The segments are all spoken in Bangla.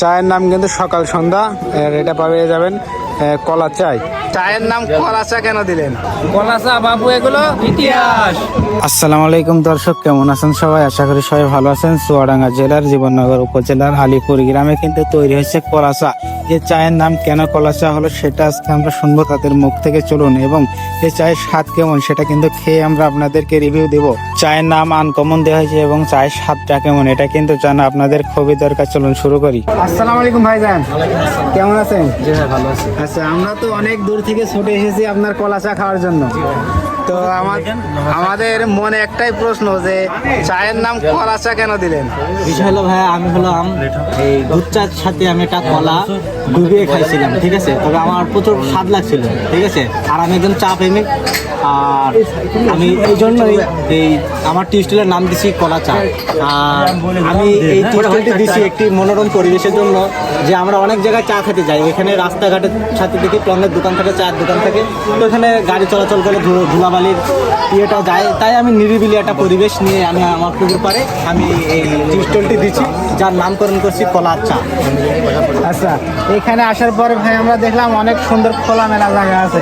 চায়ের নাম কিন্তু সকাল সন্ধ্যা এটা পাবে যাবেন কলা চাই। চায়ের নাম কলা চা কেন দিলেন? কলা চা বাবু এগুলো ইতিহাস। আসসালামু আলাইকুম দর্শক কেমন আছেন সবাই? আশা করি সবাই ভালো আছেন। চুয়াডাঙ্গা জেলার জীবননগর উপজেলার আলিপুর গ্রামে কিন্তু তৈরি হয়েছে কলা চা। এই চায়ের নাম কেন কলা চা হলো সেটা আজকে আমরা শুনব তাদের মুখ থেকে চলুন এবং এই চায়ের স্বাদ কেমন সেটা কিন্তু খেয়ে আমরা আপনাদেরকে রিভিউ দেব। চায়ের নাম আনকমন দেওয়া হয়েছে এবং চায়ের স্বাদটা কেমন এটা কিন্তু জানা আপনাদের খুবই দরকার। চলুন শুরু করি। আসসালামু আলাইকুম ভাইজান। কেমন আছেন? ভালো আছি। আচ্ছা আমরা তো অনেক দূর থেকে ছুটে এসেছি আপনার কলা চা খাওয়ার জন্য। তো আমাদের মনে একটাই প্রশ্ন যে চায়ের নাম কলা চা কেন দিলেন? বিষয় হলো ভাই আমি হলো আম এই দুধ চার সাথে আমি একটা কলা ডুবিয়ে খাইছিলাম, ঠিক আছে? তবে আমার প্রচুর স্বাদ লাগছিল, ঠিক আছে? আর আমি একজন চা প্রেমিক আর আমি এই জন্যই এই আমার টি স্টলের নাম দিছি কলা চা। আর আমি এই টি স্টলটি দিছি একটি মনোরম পরিবেশের জন্য যে আমরা অনেক জায়গায় চা খেতে যাই। ওইখানে রাস্তাঘাটের সাথে দেখি টনের দোকান থাকে, চায়ের দোকান থাকে। তো ওখানে গাড়ি চলাচল করে ধুলো ধুলাবালির ইয়েটা যায়। তাই আমি নিরিবিলি একটা পরিবেশ নিয়ে আমি আমার পুকুর পাড়ে আমি এই টি স্টলটি দিচ্ছি যার নামকরণ করছি কলা চা। আচ্ছা এখানে আসার পরে ভাই আমরা দেখলাম অনেক সুন্দর খোলামেলা জায়গা আছে।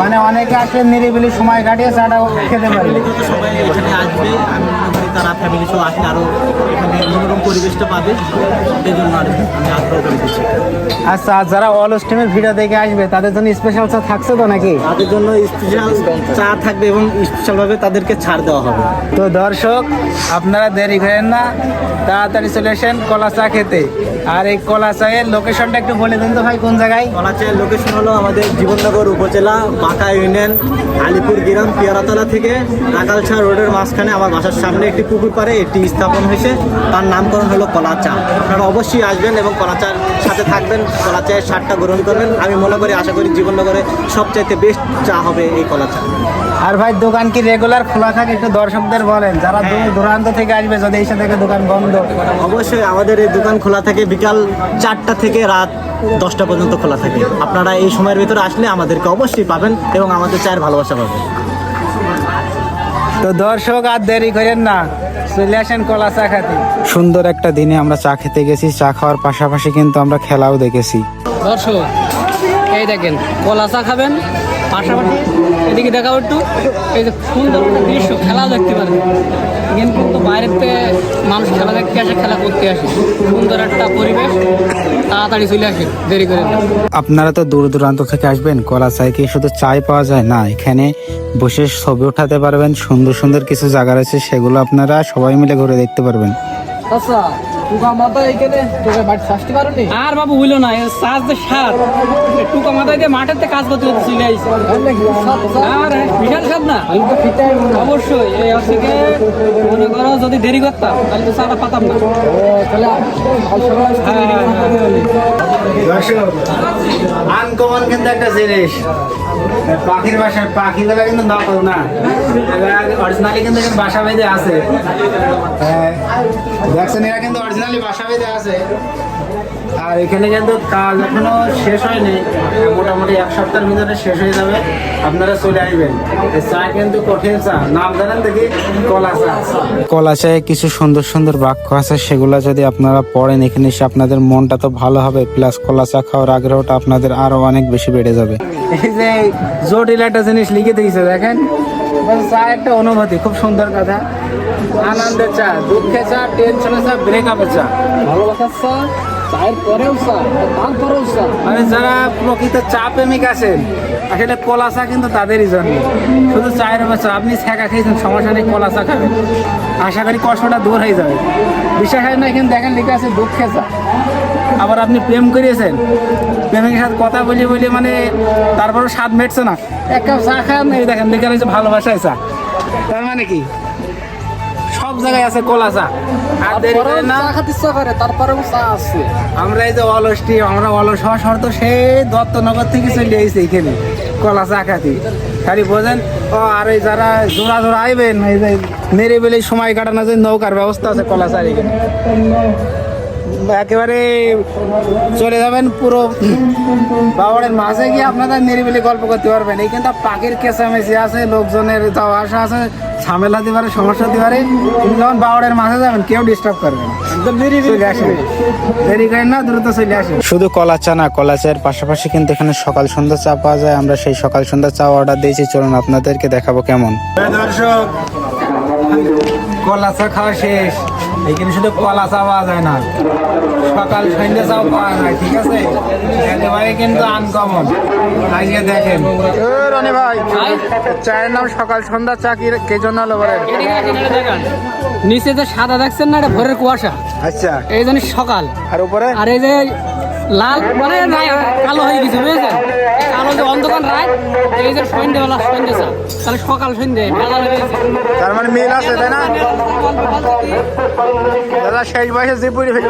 মানে অনেকে আসলে নিরিবিলি সময় কাটিয়ে চাটা খেতে পারবে সবাই এখানে আসবে তারা ফ্যামিলি সহ আসলে আরও এখানে মনোরম পরিবেশটা পাবে এই জন্য আর আমি আগ্রহ করে দিচ্ছি। আচ্ছা আর যারা অল স্টিমের ভিডিও দেখে আসবে তাদের জন্য স্পেশাল চা থাকছে তো নাকি? তাদের জন্য স্পেশাল চা থাকবে এবং স্পেশালভাবে তাদেরকে ছাড় দেওয়া হবে। তো দর্শক আপনারা দেরি করেন না তাড়াতাড়ি চলে আসেন কলা চা খেতে। আর এই কলা চায়ের লোকেশনটা একটু বলে দিন তো ভাই কোন জায়গায়? কলাচায়ের লোকেশন হলো আমাদের জীবননগর উপজেলা বাঁকা ইউনিয়ন আলিপুর গ্রাম পিয়ারাতলা থেকে নাকালছা রোডের মাঝখানে আমার বাসার সামনে একটি পুকুর পাড়ে এটি স্থাপন হয়েছে। তার নামকরণ হলো কলা চা আপনারা অবশ্যই আসবেন এবং কলা চার সাথে থাকবেন কলা চায়ের স্বাদটা গ্রহণ করবেন। আমি মনে করি আশা করি জীবননগরে সবচাইতে বেস্ট চা হবে এই কলা চা আর ভাই দোকান কি রেগুলার খোলা থাকে? একটু দর্শকদের বলেন। যারা দূর দূরান্ত থেকে আসবে যদি এই সাথে দোকান বন্ধ। অবশ্যই আমাদের এই দোকান খোলা থাকে বিকাল চারটা থেকে রাত দশটা পর্যন্ত খোলা থাকে। আপনারা এই সময়ের ভিতরে আসলে আমাদেরকে অবশ্যই পাবেন এবং আমাদের চায়ের ভালোবাসা পাবেন। তো দর্শক আর দেরি করেন না চলে আসেন কলা চা খেতে। সুন্দর একটা দিনে আমরা চা খেতে গেছি চা খাওয়ার পাশাপাশি কিন্তু আমরা খেলাও দেখেছি। দর্শক এই দেখেন কলা চা খাবেন পাশাপাশি এদিকে দেখাও একটু। এই যে সুন্দর দৃশ্য খেলা দেখতে পারেন এখানে কিন্তু বাইরের থেকে মানুষ খেলা দেখতে আসে খেলা করতে আসে। সুন্দর একটা পরিবেশ তাড়াতাড়ি চলে আসে দেরি করে আপনারা তো দূর দূরান্ত থেকে আসবেন কলা চায় কি শুধু চাই পাওয়া যায়? না এখানে বসে ছবি উঠাতে পারবেন সুন্দর সুন্দর কিছু জায়গা রয়েছে সেগুলো আপনারা সবাই মিলে ঘুরে দেখতে পারবেন। আচ্ছা। টুকা মাথা এখানে তোকে বাড়ি শাস্তি পারোনি আর বাবু হইল না সাজ যে সাত টুকা মাথায় দিয়ে মাঠের থেকে কাজ করতে করতে চলে আইছে। আর বিশাল সাত না? অবশ্যই এই হচ্ছে মনে করো যদি দেরি করতাম তাহলে তো চাটা পাতাম না। হ্যাঁ, হ্যাঁ, হ্যাঁ। আনকমন কিন্তু একটা জিনিস। পাখির বাসায় পাখি গুলা কিন্তু নকল না। অরিজিনালি কিন্তু বাসা বেঁধে আছে। হ্যাঁ, দেখছেন এরা কিন্তু অরিজিনালি বাসা বেঁধে আছে। আর এখানে কিন্তু কাজ এখনও শেষ হয়নি। মোটামুটি এক সপ্তাহের ভিতরে শেষ হয়ে যাবে। আপনারা চলে আসবেন। চা কিন্তু কঠিন চা। নাম জানেন দেখি? কলা চা। কলা চায়ে কিছু সুন্দর সুন্দর বাক্য আছে। সেগুলো যদি আপনারা পড়েন এখানে এসে আপনাদের মনটা তো ভালো হবে। প্লাস কলা চা খাওয়ার আগ্রহটা আপনাদের আরও অনেক বেশি বেড়ে যাবে। এই যে জটিল একটা জিনিস লিখে দিয়েছে দেখেন। চা একটা অনুভূতি খুব সুন্দর কথা। আনন্দের চা দুঃখের চা টেনশনের চা ব্রেকআপের চা। ভালোবাসার চা চায়ের পরেও চা তারপরেও চা। মানে যারা প্রকৃত চা প্রেমিক আছেন, আসলে কলা চা কিন্তু তাদেরই জন্য শুধু চায়ের বছর আপনি ছ্যাঁকা খেয়েছেন, সমস্যা নেই, কলা চা খাবেন। আশা করি কষ্টটা দূর হয়ে যাবে। বিশ্বাস হয় না এখানে দেখেন লেখা আছে দুঃখে চা। আবার আপনি প্রেম করিয়েছেন, প্রেমিকের সাথে কথা বলি বলি মানে তারপরেও স্বাদ মেটছে না। এক কাপ চা খান, এই দেখেন, লেখা রয়েছে ভালোবাসায় চা। তার মানে কি? সব জায়গায় আছে কলা চা। আর দেরি না। চা ইচ্ছা করে তারপরেও চা আছে। আমরা এই যে অলস টিম আমরা অলস হওয়া শর্ত সেই দত্তনগর থেকে চলে এসেছি এখানে কলা চাকাতি খালি বোঝেন ও আর এই যারা জোড়া জোড়া আইবেন এই যে নিরিবিলি সময় কাটানোর জন্য নৌকার ব্যবস্থা আছে কলা চা এখানে। একেবারে চলে যাবেন পুরো বাবরের মাঝে গিয়ে আপনাদের নিরিবিলি গল্প করতে পারবেন। এই কিন্তু পাখির কেঁচামেচি আছে লোকজনের যাওয়া আসা আছে ঝামেলা দিতে পারে সমস্যা দিতে পারে। কিন্তু যখন বাবরের মাঝে যাবেন কেউ ডিস্টার্ব করবে না। একদম চলে আসেন। দেরি করেন না দ্রুত চলে আসেন। শুধু কলা চা না কলা চায়ের পাশাপাশি কিন্তু এখানে সকাল সন্ধ্যা চা পাওয়া যায়। আমরা সেই সকাল সন্ধ্যা চা অর্ডার দিয়েছি। চলুন আপনাদেরকে দেখাবো কেমন। দর্শক কলা চা খাওয়া শেষ। এখানে শুধু কলা চা পাওয়া যায় না। সকাল সন্ধ্যা চাও পাওয়া যায় ঠিক আছে? একেবারে কিন্তু আনকমন আজকে দেখেন। রনি ভাই চায়ের নাম সকাল সন্ধ্যা চা কি কে জন্য হলো দেখান। নিচে যে সাদা দেখছেন না এটা ভোরের কুয়াশা। আচ্ছা। এই জন্য সকাল। আর উপরে? আর এই যে লাল মানে কালো হয়ে গেছে বুঝেছেন? কালো অন্ধকার রায় এই যে সন্ধ্যেবেলা সন্ধ্যে চা। তাহলে সকাল সন্ধ্যে বেলা তার মানে মিল আছে তাই না? দাদা শেষ বয়সে যে পড়ে ফেলে